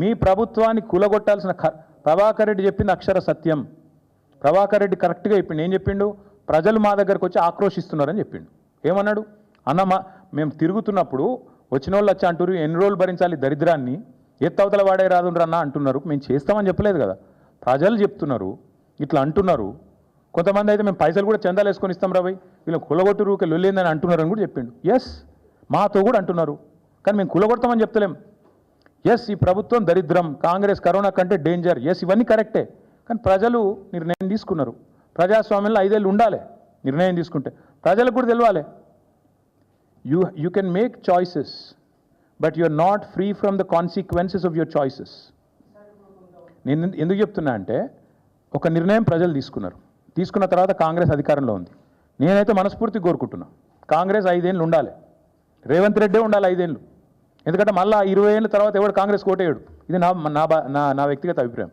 మీ ప్రభుత్వాన్ని కూలగొట్టాల్సిన ప్రభాకర్ రెడ్డి చెప్పింది అక్షర సత్యం. ప్రభాకర్ రెడ్డి కరెక్ట్గా చెప్పిండు. ఏం చెప్పిండు? ప్రజలు మా దగ్గరకు వచ్చి ఆక్రోషిస్తున్నారని చెప్పిండు. ఏమన్నాడు? అన్న మా మేము తిరుగుతున్నప్పుడు వచ్చిన వాళ్ళు వచ్చి అంటారు ఎన్ని రోజులు భరించాలి దరిద్రాన్ని? ఎత్తవతల వాడే రాదుండ్రన్నా అంటున్నారు. మేము చేస్తామని చెప్పలేదు కదా. ప్రజలు చెప్తున్నారు ఇట్లా అంటున్నారు. కొంతమంది అయితే మేము పైసలు కూడా చందాలు వేసుకొని ఇస్తాం రా భయ్. వీళ్ళు కులగొట్టు రూకే లొల్లిందని అంటున్నారు అని కూడా చెప్పిండు. ఎస్ మాతో కూడా అంటున్నారు. కానీ మేము కులగొడతామని చెప్తలేం. ఎస్ ఈ ప్రభుత్వం దరిద్రం కాంగ్రెస్ కరోనా కంటే డేంజర్ ఎస్ ఇవన్నీ కరెక్టే. కానీ ప్రజలు నిర్ణయం తీసుకున్నారు. ప్రజాస్వామ్యంలో ఐదేళ్ళు ఉండాలి నిర్ణయం తీసుకుంటే. ప్రజలకు కూడా తెలియాలి you you can make choices but you are not free from the consequences of your choices నేను ఎందుకు చెప్తున్నా అంటే ఒక నిర్ణయం ప్రజలు తీసుకున్నారు. తీసుకున్న తర్వాత కాంగ్రెస్ అధికారంలో ఉంది. నేనైతే మనస్ఫూర్తి కోరుకుంటున్నా. కాంగ్రెస్ ఐదేళ్ళు ఉండాలి. రేవంత్ రెడ్డే ఉండాలి ఐదేళ్ళు. ఎందుకంటే మళ్ళీ ఇరవై ఏళ్ళ తర్వాత ఎవడు కాంగ్రెస్ కోటేయడు ఇది నా నా బా- నా నా వ్యక్తిగత అభిప్రాయం